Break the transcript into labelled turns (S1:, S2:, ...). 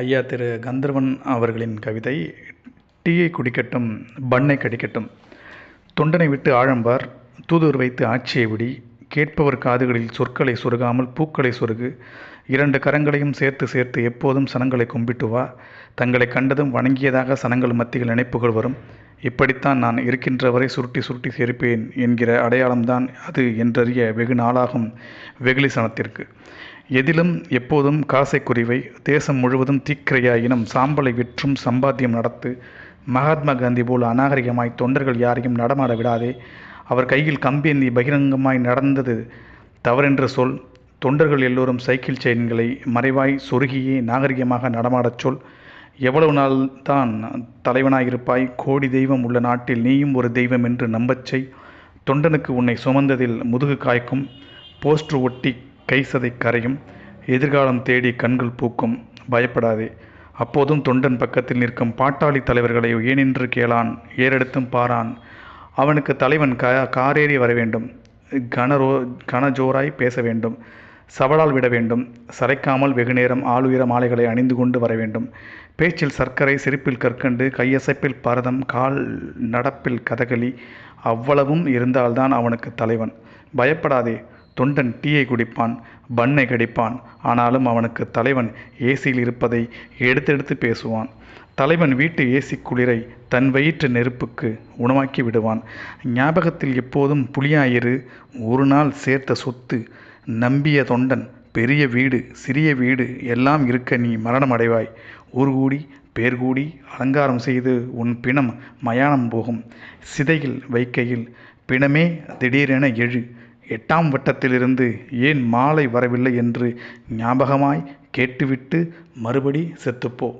S1: ஐயா திரு கந்தர்வன் அவர்களின் கவிதை டீயை குடிக்கட்டும் பண்ணை கடிக்கட்டும். தொண்டனை விட்டு ஆழம்பார் தூதுவர் வைத்து ஆட்சியை விடி கேட்பவர் காதுகளில் சொற்களை சொருகாமல் பூக்களை சொருகு. இரண்டு கரங்களையும் சேர்த்து சேர்த்து எப்போதும் சனங்களை கும்பிட்டு வா. தங்களை கண்டதும் வணங்கியதாக சனங்கள் மத்தியில் நினைப்புகள் வரும். இப்படித்தான் நான் இருக்கின்றவரை சுருட்டி சுருட்டி சேர்ப்பேன் என்கிற அடையாளம்தான் அது என்றறிய வெகு நாளாகும் வெகுளி சனத்திற்கு. எதிலும் எப்போதும் காசை குறிவை தேசம் முழுவதும் தீக்கிரையாயினும் சாம்பலை விற்றும் சம்பாத்தியம் நடத்து மகாத்மா காந்தி போல் அநாகரிகமாய் தொண்டர்கள் யாரையும் நடமாட விடாதே. அவர் கையில் கம்பேந்தி பகிரங்கமாய் நடந்தது தவறென்ற சொல் தொண்டர்கள் எல்லோரும் சைக்கிள் செயின்களை மறைவாய் சொருகியே நாகரிகமாக நடமாடச் சொல் எவ்வளவு நாள் தான் தலைவனாயிருப்பாய்? கோடி தெய்வம் உள்ள நாட்டில் நீயும் ஒரு தெய்வம் என்று நம்பச்செய் தொண்டனுக்கு உன்னை சுமந்ததில் முதுகு காய்க்கும். போஸ்டர் ஒட்டி கைசதை கரையும். எதிர்காலம் தேடி கண்கள் பூக்கும். பயப்படாதே. அப்போதும் தொண்டன் பக்கத்தில் நிற்கும் பாட்டாளி தலைவர்களை ஏனென்று கேளான். ஏறெடுத்தும் பாரான். அவனுக்கு தலைவன் க காரேறி வர வேண்டும் கனரோ கனஜோராய் பேச வேண்டும். சவடால் விட வேண்டும். சரைக்காமல் வெகுநேரம் ஆளுயர மாலைகளை அணிந்து கொண்டு வர வேண்டும். பேச்சில் சர்க்கரை சிரிப்பில் கற்கண்டு கையசைப்பில் பரதம் கால் நடப்பில் கதகளி அவ்வளவும் இருந்தால்தான் அவனுக்கு தலைவன். பயப்படாதே தொண்டன் டீயை குடிப்பான் பண்ணை கடிப்பான். ஆனாலும் அவனுக்கு தலைவன் ஏசியில் இருப்பதை எடுத்தெடுத்து பேசுவான். தலைவன் வீட்டு ஏசி குளிரை தன் வயிற்று நெருப்புக்கு உணவாக்கி விடுவான். ஞாபகத்தில் எப்போதும் புளியாயிரு ஒரு நாள் சேர்த்த சொத்து நம்பிய தொண்டன் பெரிய வீடு சிறிய வீடு எல்லாம் இருக்க நீ மரணம் அடைவாய். ஊர்கூடி பேர்கூடி அலங்காரம் செய்து உன் பிணம் மயானம் போகும். சிதையில் வைக்கையில் பிணமே திடீரென எழு. எட்டாம் வட்டத்திலிருந்து ஏன் மாலை வரவில்லை என்று ஞாபகமாய் கேட்டுவிட்டு மறுபடி செத்துப்போ.